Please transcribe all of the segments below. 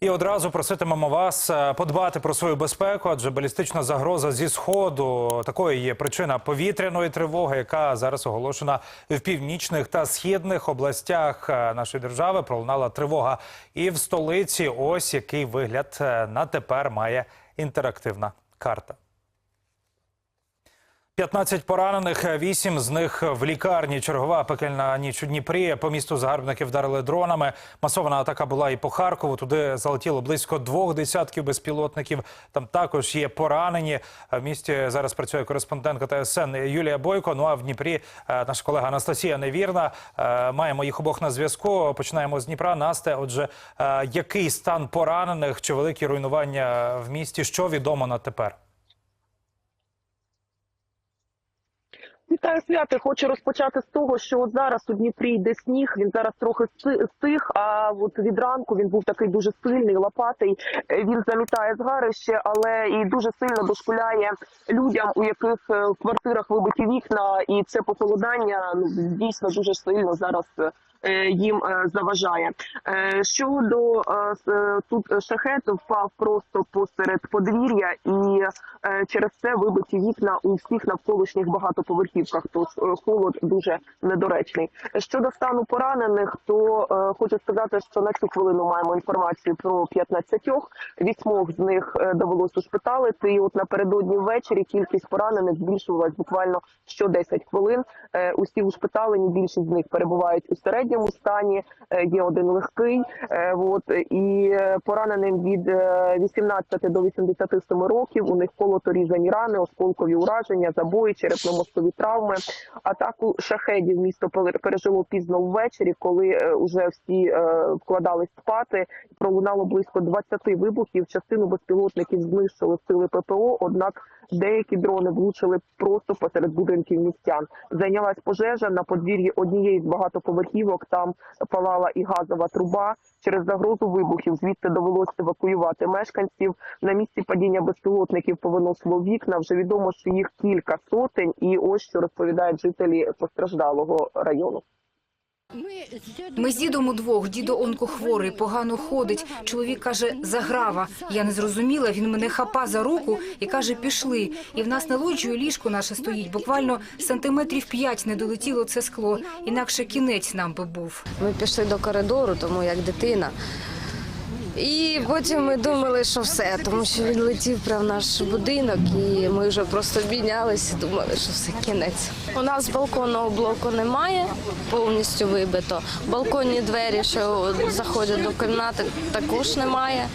І одразу проситимемо вас е, подбати про свою безпеку, адже балістична загроза зі сходу такою є причина повітряної тривоги, яка зараз оголошена в північних та східних областях е, нашої держави. Пролунала тривога і в столиці. Ось який вигляд е, на тепер має інтерактивна карта. 15 поранених, 8 з них в лікарні. Чергова пекельна ніч у Дніпрі. По місту загарбники вдарили дронами. Масована атака була і по Харкову. Туди залетіло близько двох десятків безпілотників. Там також є поранені. В місті зараз працює кореспондентка ТСН Юлія Бойко. Ну а в Дніпрі е, наша колега Анастасія Невірна. Е, Маємо їх обох на зв'язку. Починаємо з Дніпра. Насте, отже, е, який стан поранених чи великі руйнування в місті? Що відомо на тепер? Вітаю свято. Хочу розпочати з того, що от зараз у Дніпрі йде сніг. Він зараз трохи стих. А от від ранку він був такий дуже сильний, лопатий. Е, Він замітає згарище, але і дуже сильно дошкуляє людям, у яких е, в квартирах вибиті вікна, і це похолодання ну дійсно дуже сильно зараз. е, Їм заважає щодо тут шахет впав просто посеред подвір'я, і через це вибиті вікна у всіх навколишніх багатоповерхівках. Тож е, холод дуже недоречний. Щодо стану поранених, то е, хочу сказати, що на цю хвилину маємо інформацію про 15. Вісьмох з них е, довелось ушпиталити. І от напередодні ввечері кількість поранених збільшувалась буквально що 10 хвилин. Е, Усі ушпиталені, більшість з них перебувають у середньому стані. Е, Є один легкий. Е, От і е, пораненим від е, 18 до 87 років. У них колото-різані рани, осколкові ураження, забої, черепно-мозкові травми. Атаку шахедів місто пер- пережило пізно ввечері, коли е, уже всі е, вкладались спати. Пролунало близько 20 вибухів. Частину безпілотників знищили сили ППО. Однак деякі дрони влучили просто посеред будинків містян. Зайнялась пожежа на подвір'ї однієї з багатоповерхівок. Там палала і газова труба. Через загрозу вибухів звідти довелося евакуювати мешканців. На місці падіння безпілотників повиносило вікна. Вже відомо, що їх кілька сотень. І ось що розповідають жителі постраждалого району. Ми з дідом удвох. Дідо онкохворий, погано ходить. Чоловік каже, заграва. Я не зрозуміла. Він мене хапа за руку і каже, пішли. І в нас на лоджію ліжко наше стоїть. Буквально сантиметрів п'ять не долетіло це скло. Інакше кінець нам би був. Ми пішли до коридору, тому як дитина. І потім ми думали, що все, тому що він летів прямо в наш будинок, і ми вже просто обійнялися, думали, що все кінець. У нас балконного блоку немає, повністю вибито. Балконні двері, що заходять до кімнати, також немає.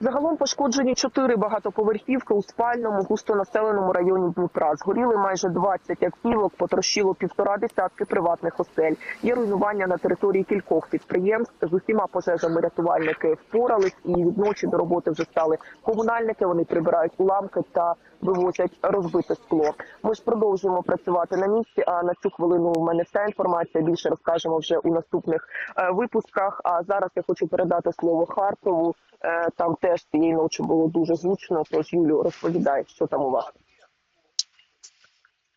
Загалом пошкоджені чотири багатоповерхівки у спальному густонаселеному районі Дніпра. Згоріли майже 20 автівок, потрощило півтора десятки приватних осель. Є руйнування на території кількох підприємств. З усіма пожежами рятувальники впорались, і від ночі до роботи вже стали комунальники. Вони прибирають уламки та вивозять розбите скло. Ми ж продовжуємо працювати на місці. А на цю хвилину у мене вся інформація. Більше розкажемо вже у наступних е, випусках. А зараз я хочу передати слово Харкову. Е, Там теж цієї ночі було дуже гучно. Тож Юлю розповідай, що там у вас.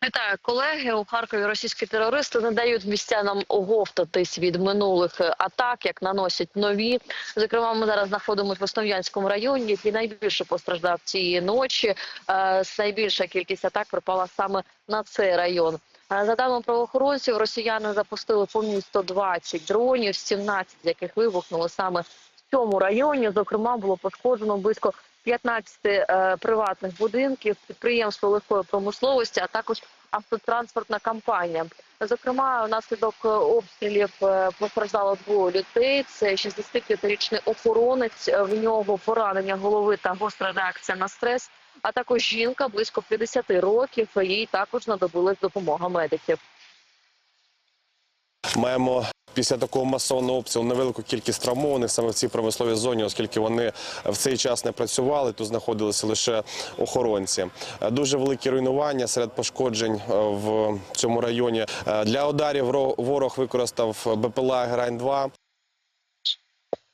Вітаю, колеги. У Харкові російські терористи не дають містянам оговтатись від минулих е, атак, як наносять нові. Зокрема, ми зараз знаходимося в Основ'янському районі, який найбільше постраждав цієї ночі. Е, Найбільша кількість атак припала саме на цей район. Е, За даними правоохоронців, росіяни запустили по місту 20 дронів, 17 з яких вибухнули саме цьому районі. Зокрема, було пошкоджено близько 15 е, приватних будинків, підприємства легкої промисловості, а також автотранспортна компанія. Зокрема, внаслідок е, обстрілів е, постраждало двоє людей. Це 65-річний охоронець. В нього поранення голови та гостра реакція на стрес. А також жінка близько 50 років. Їй також знадобилась допомога медиків. Маємо після такого масового обстрілу невелику кількість травмованих саме в цій промисловій зоні, оскільки вони в цей час не працювали, тут знаходилися лише охоронці. Е, Дуже великі руйнування серед пошкоджень е, в цьому районі. Е, Для ударів ро- ворог використав БПЛА Грань 2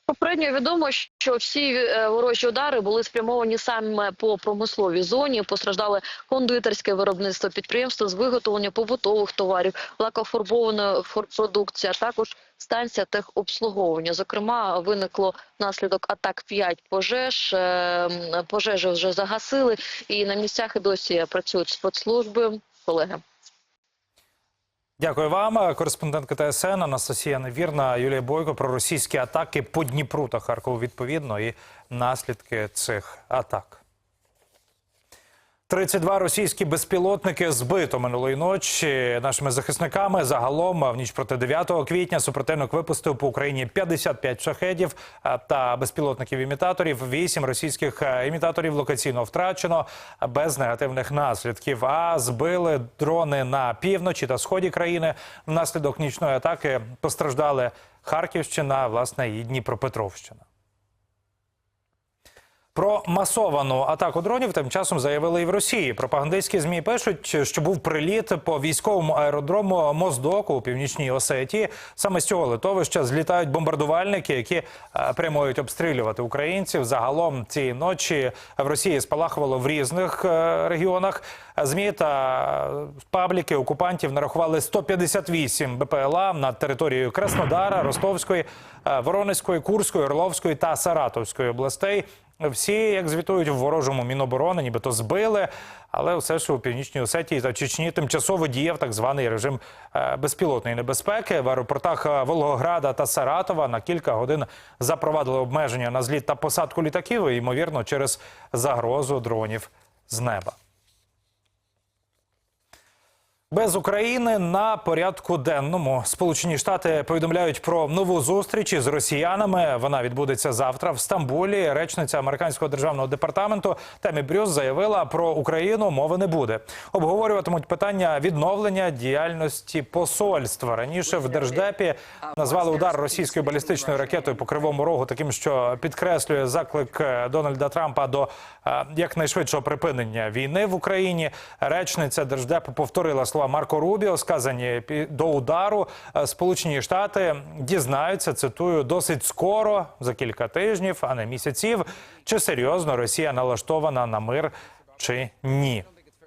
Попередньо відомо, що всі е, ворожі удари були спрямовані саме по промисловій зоні. Постраждали кондитерське виробництво, підприємство з виготовлення побутових товарів, лакофарбована продукція, також станція техобслуговування. Зокрема, виникло внаслідок атак 5 пожеж. Е, Пожежі вже загасили, і на місцях і досі працюють спецслужби. Колеги. Дякую вам. Кореспондентка ТСН Анастасія Невірна, Юлія Бойко про російські атаки по Дніпру та Харкову відповідно і наслідки цих атак. 32 російські безпілотники збито минулої ночі нашими захисниками. Загалом в ніч проти 9 квітня супротивник випустив по Україні 55 шахедів та безпілотників-імітаторів. Вісім російських е, імітаторів локаційно втрачено без негативних наслідків. А збили дрони на півночі та сході країни. Внаслідок нічної атаки постраждали Харківщина, власне, і Дніпропетровщина. Про масовану атаку дронів тим часом заявили і в Росії. Пропагандистські змі пишуть, що був приліт по військовому аеродрому Моздоку у північній Осетії. Саме з цього литовища злітають бомбардувальники, які е, прямують обстрілювати українців. Загалом цієї ночі в Росії спалахувало в різних е, регіонах. Змі та пабліки окупантів нарахували 158 БПЛА над територією Краснодара, Ростовської, е, Воронезької, Курської, Орловської та Саратовської областей. Всі, як звітують в ворожому міноборони, нібито збили, але все ж у північній Осетії та Чечні тимчасово діяв так званий режим е, безпілотної небезпеки. В аеропортах е, Волгограда та Саратова на кілька годин запровадили обмеження на зліт та посадку літаків, ймовірно, через загрозу дронів з неба. Без України на порядку денному Сполучені Штати повідомляють про нову зустріч із росіянами. Вона відбудеться завтра в Стамбулі. Речниця американського державного департаменту Темі Брюс заявила про Україну мови не буде. Обговорюватимуть питання відновлення діяльності посольства. Раніше в держдепі назвали удар російською балістичною ракетою по кривому рогу, таким, що підкреслює заклик е, Дональда Трампа до е, якнайшвидшого припинення війни в Україні. Речниця держдепу повторила слова Марко Рубіо, сказані до удару. Е, Сполучені Штати дізнаються, цитую, досить скоро за кілька тижнів, а не місяців, чи серйозно Росія налаштована на мир чи ні.